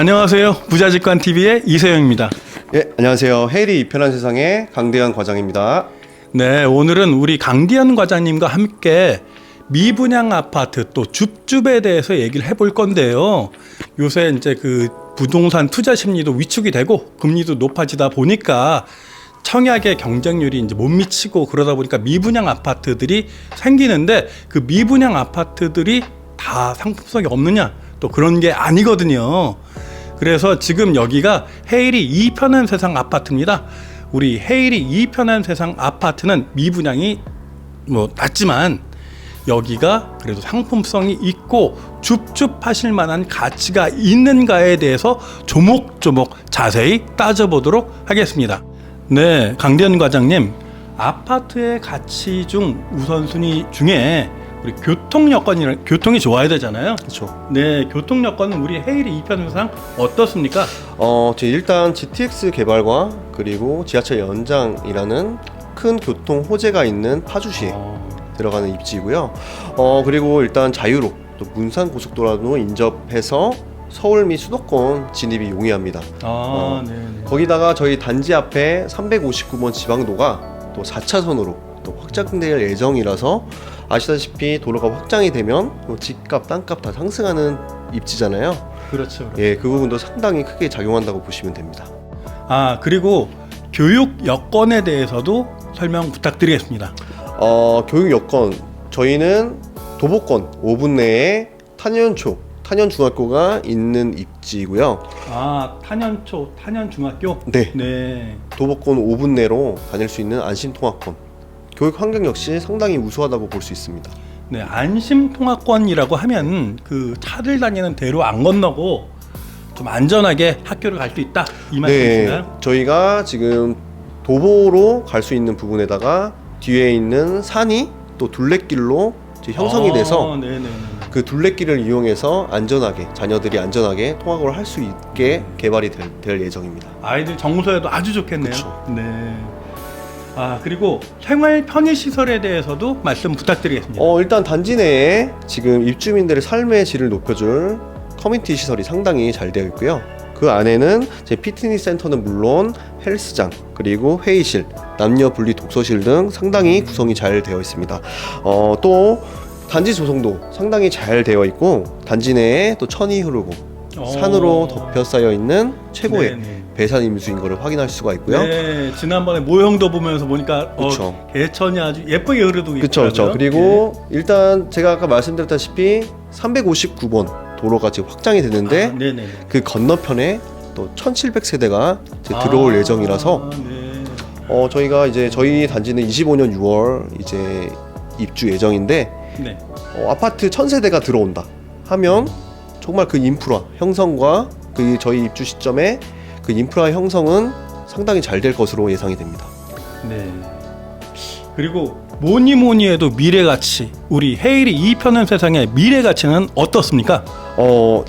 안녕하세요. 부자직관 TV의 이세영입니다. 예, 안녕하세요. 헤이리 편한 세상의 강대현 과장입니다. 네, 오늘은 우리 강디안 과장님과 함께 미분양 아파트 또 줍줍에 대해서 얘기를 해볼 건데요. 요새 이제 그 부동산 투자 심리도 위축이 되고 금리도 높아지다 보니까 청약의 경쟁률이 이제 못 미치고 그러다 보니까 미분양 아파트들이 생기는데 그 미분양 아파트들이 다 상품성이 없느냐 또 그런 게 아니거든요. 그래서 지금 여기가 헤일이 이 편한 세상 아파트입니다. 우리 헤일이 이 편한 세상 아파트는 미분양이 뭐 낮지만 여기가 그래도 상품성이 있고 줍줍하실 만한 가치가 있는가에 대해서 조목조목 자세히 따져보도록 하겠습니다. 네, 강대현 과장님, 아파트의 가치 중 우선순위 중에 우리 교통 여건이 교통이 좋아야 되잖아요. 그렇죠. 네, 교통 여건은 우리 헤일이 이편상 어떻습니까? 어, 저 일단 GTX 개발과 그리고 지하철 연장이라는 큰 교통 호재가 있는 파주시에 어, 들어가는 입지고요. 어, 그리고 일단 자유로 또 문산 고속도로도 인접해서 서울 및 수도권 진입이 용이합니다. 아, 어, 네, 네. 거기다가 저희 단지 앞에 359번 지방도가 또 4차선으로 또 확장될 예정이라서 아시다시피 도로가 확장이 되면 뭐 집값, 땅값 다 상승하는 입지잖아요. 그렇죠. 그렇죠. 예, 그 부분도 상당히 크게 작용한다고 보시면 됩니다. 아, 그리고 교육 여건에 대해서도 설명 부탁드리겠습니다. 어, 교육 여건 저희는 도보권 5분 내에 탄현초, 탄현 중학교가 있는 입지고요. 아, 탄현초, 탄현중학교. 네, 네. 도보권 5분 내로 다닐 수 있는 안심통학권. 교육 환경 역시 상당히 우수하다고 볼 수 있습니다. 네, 안심 통학권이라고 하면 그 차를 다니는 대로 안 건너고 좀 안전하게 학교를 갈 수 있다 이 네, 말씀이신가요? 저희가 지금 도보로 갈 수 있는 부분에다가 뒤에 있는 산이 또 둘레길로 형성이 돼서 아, 네네네. 그 둘레길을 이용해서 안전하게 자녀들이 안전하게 통학을 할 수 있게 개발이 될, 될 예정입니다. 아이들 정서에도 아주 좋겠네요. 그쵸. 네. 아 그리고 생활 편의 시설에 대해서도 말씀 부탁드리겠습니다. 어, 일단 단지 내에 지금 입주민들의 삶의 질을 높여줄 커뮤니티 시설이 상당히 잘 되어 있고요. 그 안에는 제 피트니스 센터는 물론 헬스장 그리고 회의실, 남녀 분리 독서실 등 상당히 구성이 잘 되어 있습니다. 어, 또 단지 조성도 상당히 잘 되어 있고 단지 내에 또 천이 흐르고 어. 산으로 덮여 쌓여 있는 최고의 네네. 배산 임수인 것을 확인할 수가 있고요. 네, 지난번에 모형도 보면서 보니까 그쵸. 어, 개천이 아주 예쁘게 흐르고 그렇죠, 그렇죠. 있더라고요. 그리고 일단 제가 아까 말씀드렸다시피 359번 도로가 지금 확장이 예. 됐는데 아, 네네. 그 건너편에 또 1,700세대가 이제 들어올 아, 예정이라서 네. 어 저희가 이제 저희 단지는 25년 6월 이제 입주 예정인데 네. 어, 아파트 1,000세대가 들어온다 하면 정말 그 인프라 형성과 그 저희 입주 시점에 그 인프라 형성은 상당히 잘 될 것으로 예상이 됩니다. 네. 그리고 뭐니 뭐니 해도 미래 가치. 우리 헤일이 이편한 세상의 미래 가치는 어떻습니까? 어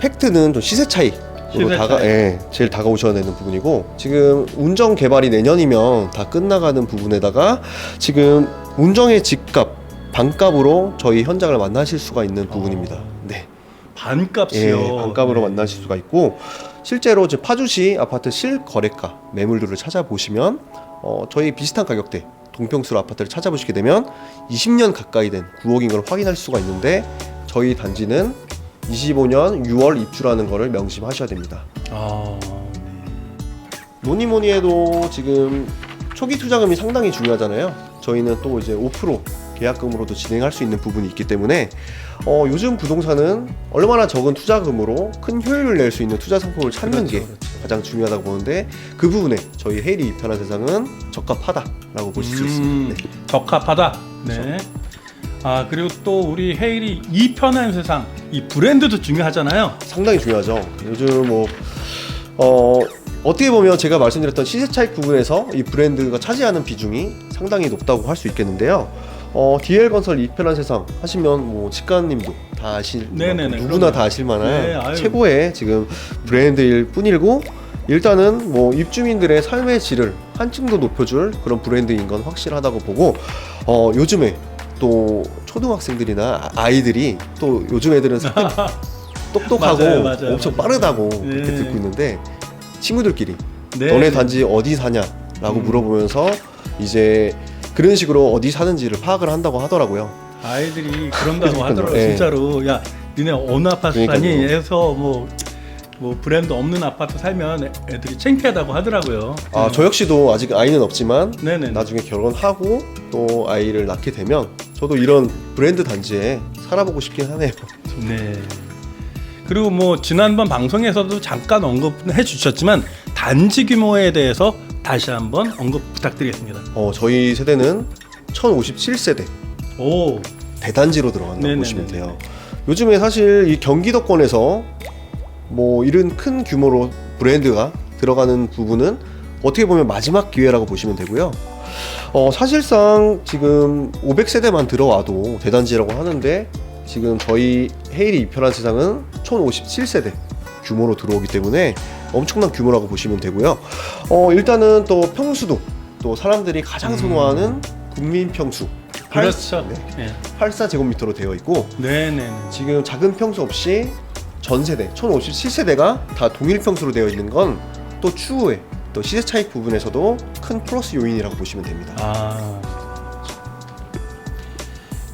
팩트는 좀 시세 차이. 시세 다가 차이. 예, 제일 다가오셔야 되는 부분이고 지금 운정 개발이 내년이면 다 끝나가는 부분에다가 지금 운정의 집값 반값으로 저희 현장을 만나실 수가 있는 부분입니다. 네, 예, 반값이요. 반값으로 네. 만나실 수가 있고 실제로 저 파주시 아파트 실거래가 매물들을 찾아보시면 어, 저희 비슷한 가격대 동평수로 아파트를 찾아보시게 되면 20년 가까이 된 9억인 걸 확인할 수가 있는데 저희 단지는 25년 6월 입주라는 거를 명심하셔야 됩니다. 아, 네. 뭐니 뭐니 해도 지금 초기 투자금이 상당히 중요하잖아요. 저희는 또 이제 5% 계약금으로도 진행할 수 있는 부분이 있기 때문에 어, 요즘 부동산은 얼마나 적은 투자금으로 큰 효율을 낼 수 있는 투자 상품을 찾는 그렇죠, 게 그렇죠. 가장 중요하다고 보는데 그 부분에 저희 헤일이 입편한 세상은 적합하다라고 보실 수 음, 있습니다. 네. 적합하다. 네. 아 그리고 또 우리 헤일이 이 편한 세상 이 브랜드도 중요하잖아요. 상당히 중요하죠. 요즘 뭐 어, 어떻게 보면 제가 말씀드렸던 시세 차익 부분에서 이 브랜드가 차지하는 비중이 상당히 높다고 할 수 있겠는데요. 어, DL 건설 이편한 세상 하시면 뭐 직관님도 다 아실 네네네, 누구나 그럼요. 다 아실 만한 네, 아유. 최고의 지금 브랜드일 뿐이고 일단은 뭐 입주민들의 삶의 질을 한층 더 높여줄 그런 브랜드인 건 확실하다고 보고 어, 요즘에 또 초등학생들이나 아이들이 또 요즘 애들은 똑똑하고 맞아요, 맞아요, 엄청 맞아요. 빠르다고 네. 그렇게 듣고 있는데 친구들끼리 네. 너네 단지 어디 사냐라고 음. 물어보면서 이제 그런 식으로 어디 사는지를 파악을 한다고 하더라고요. 아이들이 그런다고 그러니까요. 하더라고 예. 진짜로 야 니네 어느 아파트 사니 그러니까요. 해서 뭐, 뭐 브랜드 없는 아파트 살면 애- 애들이 창피하다고 하더라고요 아, 저 역시도 아직 아이는 없지만 네네 나중에 결혼하고 또 아이를 낳게 되면 저도 이런 브랜드 단지에 살아보고 싶긴 하네요. 네. 그리고 뭐 지난번 방송에서도 잠깐 언급해 주셨지만 단지 규모에 대해서 다시 한번 언급 부탁드리겠습니다. 어, 저희 세대는 1057세대 오, 대단지로 들어간다고 네네네네. 보시면 돼요. 요즘에 사실 이 경기도권에서 뭐 이런 큰 규모로 브랜드가 들어가는 부분은 어떻게 보면 마지막 기회라고 보시면 되고요. 어, 사실상 지금 500세대만 들어와도 대단지라고 하는데 지금 저희 헤일이 이편한 세상은 1057세대 규모로 들어오기 때문에 엄청난 규모라고 보시면 되고요. 어, 일단은 또 평수도 또 사람들이 가장 선호하는 국민 평수 팔- 그렇죠. 네, 네. 84제곱미터로 되어 있고 네, 네, 네. 지금 작은 평수 없이 전 세대 1057세대가 다 동일 평수로 되어 있는 건 또 추후에 또 시세 차익 부분에서도 큰 플러스 요인이라고 보시면 됩니다. 아.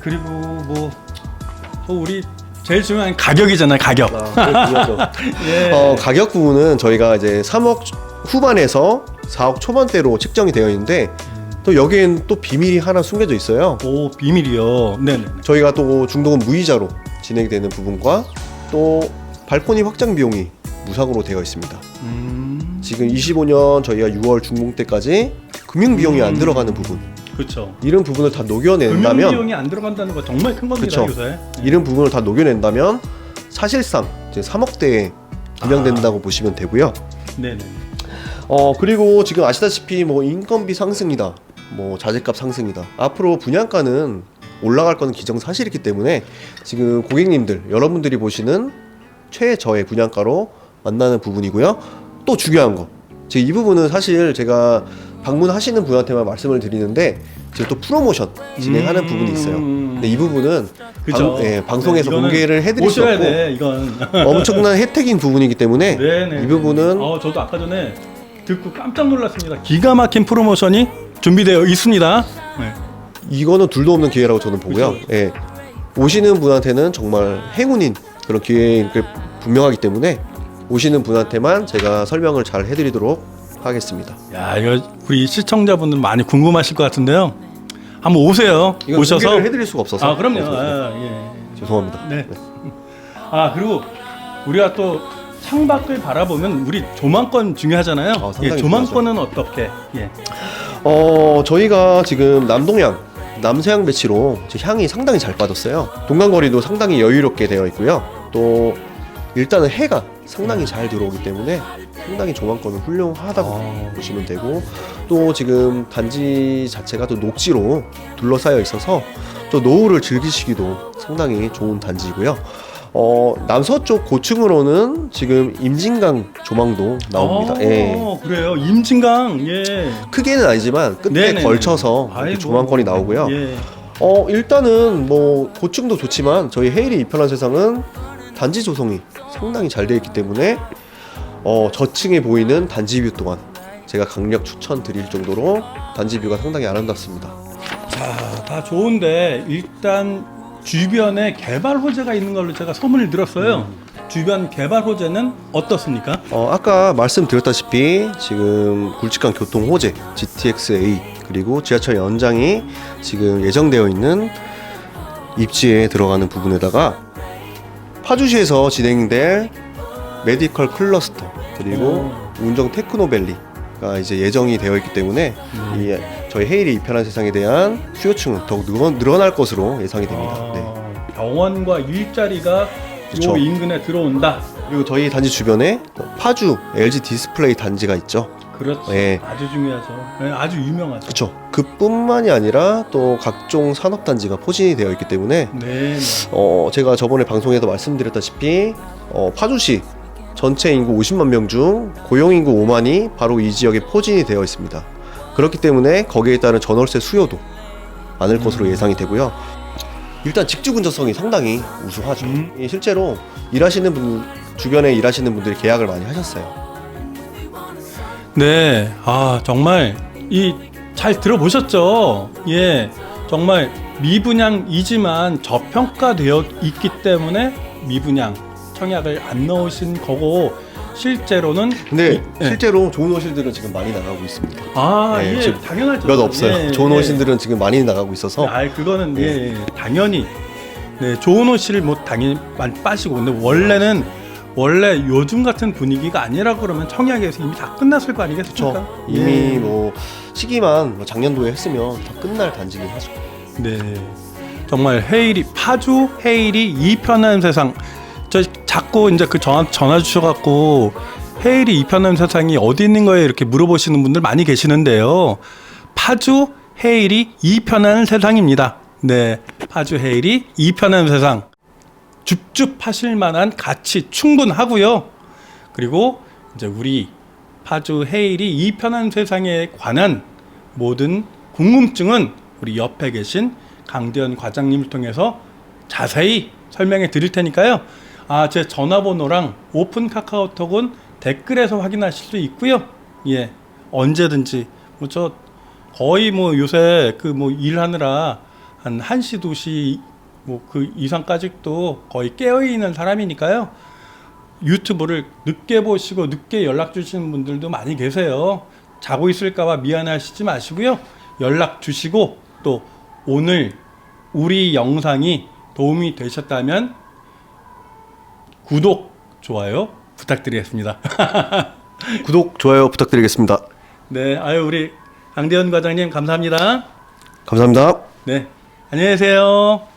그리고 뭐또 우리 제일 중요한 가격이잖아요, 가격. 아. 예. 어, 가격 부분은 저희가 이제 3억 후반에서 4억 초반대로 책정이 되어 있는데 또 여기엔 또 비밀이 하나 숨겨져 있어요. 오, 비밀이요. 네, 네. 네. 저희가 또 중도금 무이자로 진행되는 부분과 또 발코니 확장 비용이 무상으로 되어 있습니다. 음. 지금 25년 저희가 6월 중공 때까지 금융 비용이 안 음. 들어가는 부분 그렇죠. 이런 부분을 다 금융 녹여낸다면 비용이 안 들어간다는 거 정말 큰 겁니다, 그쵸. 요새. 이런 부분을 다 녹여낸다면 사실상 이제 3억대에 분양된다고 보시면 되고요. 네, 네. 어 그리고 지금 아시다시피 뭐 인건비 상승이다, 뭐 자재값 상승이다. 앞으로 분양가는 올라갈 거는 기정사실이기 때문에 지금 고객님들 여러분들이 보시는 최저의 분양가로 만나는 부분이고요. 또 중요한 거, 제가 이 부분은 사실 제가 방문하시는 분한테만 말씀을 드리는데 제가 또 프로모션 진행하는 음. 부분이 있어요. 근데 이 부분은 그죠. 방, 예, 방송에서 네, 이거는 공개를 해드릴 수 없고 돼, 이건. 엄청난 혜택인 부분이기 때문에 네, 네. 이 부분은 어, 저도 아까 전에 듣고 깜짝 놀랐습니다. 기가 막힌 프로모션이 준비되어 있습니다. 네. 이거는 둘도 없는 기회라고 저는 보고요. 그쵸. 예. 오시는 분한테는 정말 행운인 그런 기회인 게 분명하기 때문에 오시는 분한테만 제가 설명을 잘 해드리도록 하겠습니다. 야, 이거 우리 시청자분들 많이 궁금하실 것 같은데요. 한번 오세요. 이건 오셔서. 공개를 해드릴 수가 없어서 아, 그럼요. 네, 네. 아, 예. 죄송합니다. 네. 아, 그리고 우리가 또 창밖을 바라보면 우리 조망권 중요하잖아요. 아, 상당히 예, 조망권은 어떻게? 예. 어 저희가 지금 남동향 남서향 배치로 향이 상당히 잘 빠졌어요. 동간거리도 상당히 여유롭게 되어 있고요. 또 일단은 해가 상당히 잘 들어오기 때문에 상당히 조망권은 훌륭하다고 어. 보시면 되고 또 지금 단지 자체가 또 녹지로 둘러싸여 있어서 또 노을을 즐기시기도 상당히 좋은 단지이고요. 어 남서쪽 고층으로는 지금 임진강 조망도 나옵니다. 어, 예. 그래요. 임진강. 예. 크게는 아니지만 끝에 네네네. 걸쳐서 이렇게 아이고. 조망권이 나오고요. 예. 어 일단은 뭐 고층도 좋지만 저희 헤일이 이편한 세상은 단지 조성이 상당히 잘 되어 있기 때문에 어 저층에 보이는 단지 뷰 또한 제가 강력 추천드릴 정도로 단지 뷰가 상당히 아름답습니다. 자, 다 좋은데 일단 주변에 개발 호재가 있는 걸로 제가 소문을 들었어요. 주변 개발 호재는 어떻습니까? 어 아까 말씀드렸다시피 지금 굵직한 교통 호재 GTX-A 그리고 지하철 연장이 지금 예정되어 있는 입지에 들어가는 부분에다가 파주시에서 진행될 메디컬 클러스터 그리고 운정 테크노밸리 가 이제 예정이 되어 있기 때문에 이 저희 헤일이 이편한 세상에 대한 수요층은 더욱 늘어, 늘어날 것으로 예상이 됩니다. 아, 네. 병원과 일자리가 그쵸. 요 인근에 들어온다. 그리고 저희 단지 주변에 파주 LG 디스플레이 단지가 있죠. 그렇죠. 네. 아주 중요하죠. 네, 아주 유명하죠. 그렇죠. 그뿐만이 아니라 또 각종 산업 단지가 포진이 되어 있기 때문에 네. 네. 어 제가 저번에 방송에도 말씀드렸다시피 어 파주시 전체 인구 50만 명 중 고용 인구 5만이 바로 이 지역에 포진이 되어 있습니다. 그렇기 때문에 거기에 따른 전월세 수요도 많을 것으로 예상이 되고요. 일단 직주 근접성이 상당히 우수하죠. 음. 이 실제로 일하시는 분 주변에 일하시는 분들이 계약을 많이 하셨어요. 네, 아 정말 이 잘 들어보셨죠? 예, 정말 미분양이지만 저평가되어 있기 때문에 미분양 청약을 안 넣으신 거고 실제로는 근데 이- 예. 실제로 좋은 옷실들은 지금 많이 나가고 있습니다. 아, 네, 예, 지금 당연하죠. 몇 없어요. 예, 좋은 예. 옷실들은 지금 많이 나가고 있어서 아, 그거는 네. 예, 예, 당연히 네, 좋은 옷을 뭐 당연히 많이 빠시고 근데 원래는 원래 요즘 같은 분위기가 아니라 그러면 청약에서 이미 다 끝났을 거 아니겠습니까? 그렇죠. 이미 뭐 시기만 뭐 작년도에 했으면 다 끝날 단지긴 하죠. 네. 정말 헤일이 파주 헤일이 이 편한 세상. 저 자꾸 이제 그 전화 전화 주셔갖고 헤일이 이 편한 세상이 어디 있는 거예요 이렇게 물어보시는 분들 많이 계시는데요. 파주 헤일이 이 편한 세상입니다. 네, 파주 헤일이 이 편한 세상. 줍줍하실 만한 가치 충분하고요. 그리고 이제 우리 파주 헤일이 이 편한 세상에 관한 모든 궁금증은 우리 옆에 계신 강대현 과장님을 통해서 자세히 설명해 드릴 테니까요. 아, 제 전화번호랑 오픈 카카오톡은 댓글에서 확인하실 수 있고요. 예, 언제든지 뭐 저 거의 뭐 요새 그 뭐 일하느라 한 1시, 2시 뭐 그 이상까지도 거의 깨어 있는 사람이니까요. 유튜브를 늦게 보시고 늦게 연락 주시는 분들도 많이 계세요. 자고 있을까봐 미안하시지 마시고요. 연락 주시고 또 오늘 우리 영상이 도움이 되셨다면 구독, 좋아요 부탁드리겠습니다. 구독 좋아요 부탁드리겠습니다. 네, 아유 우리 강대현 과장님 감사합니다. 감사합니다. 네, 안녕히 계세요.